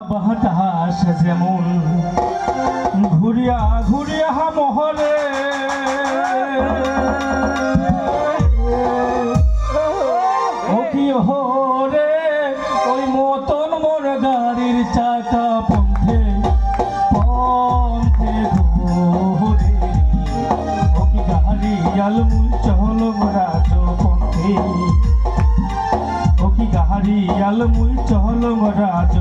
বাতাস যেমন। ঘুরিয়া ঘুরিয়া মহলে। হরে, ওই মতন মোর গাড়ির চাকা পন্থে পন্থে ঘুরে। ও কি গাড়ি ও মুই চহল রাজ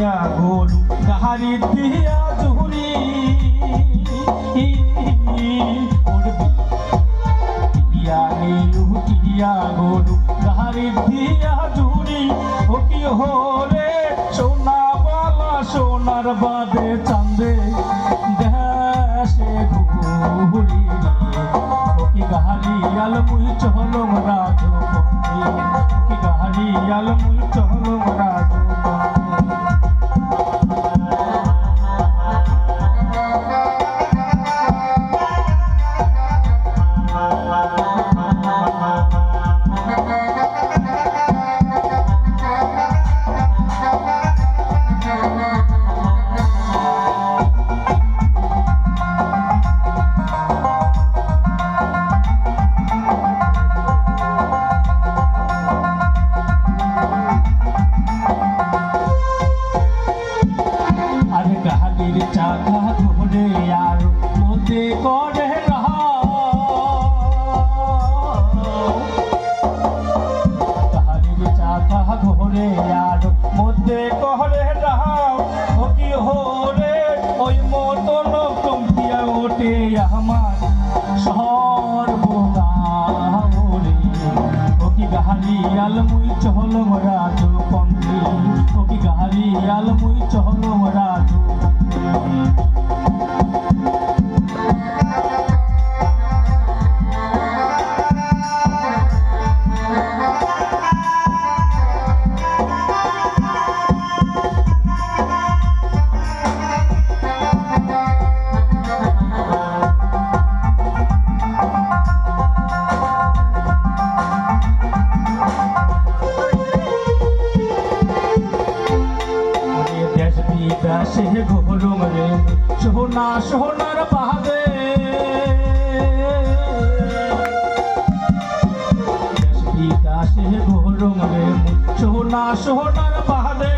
টিয়া গোলু গাহারি দিয়া ওর বিয়া নেলু দিয়া ও কি হরে, সোনা বালা, সোনার বাদে চান্দে দেশে ঘুরি। ও কি গাহারি আলমুই চহলম রাজ ও কি গাহারি আলমুই চহলম রাজ 好好。ও কি গাহালি আলমুই চহল রাজু পন্থী ও কি গাহালি আলমুই চহল রাজু ওরে সোনা সোনার দেশ বিদেশে ঘোরম রে সোনা, সোনার বাহাদে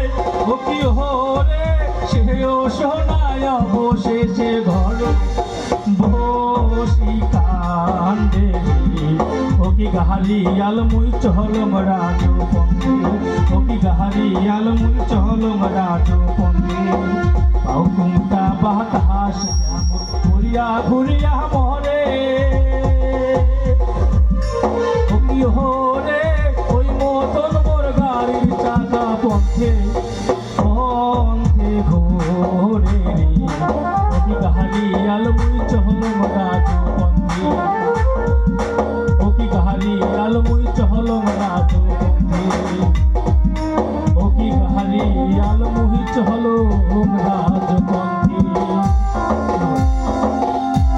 ও কি হরে? সেও সোনায় অবশেষে ঘর বসি কান্দে। ও কি গাহালি আলমুই চহলম রাজু ও কি গাহালি আলমুই চহলম রাজু পাও বাতাস ঘুরিয়া ঘুরিয়া মরে। হরে ওই মতন মোর গাড়ির চাকা পথে পথে ঘোরে গাহালি আলমুই চহলম রাজু পঙ্গে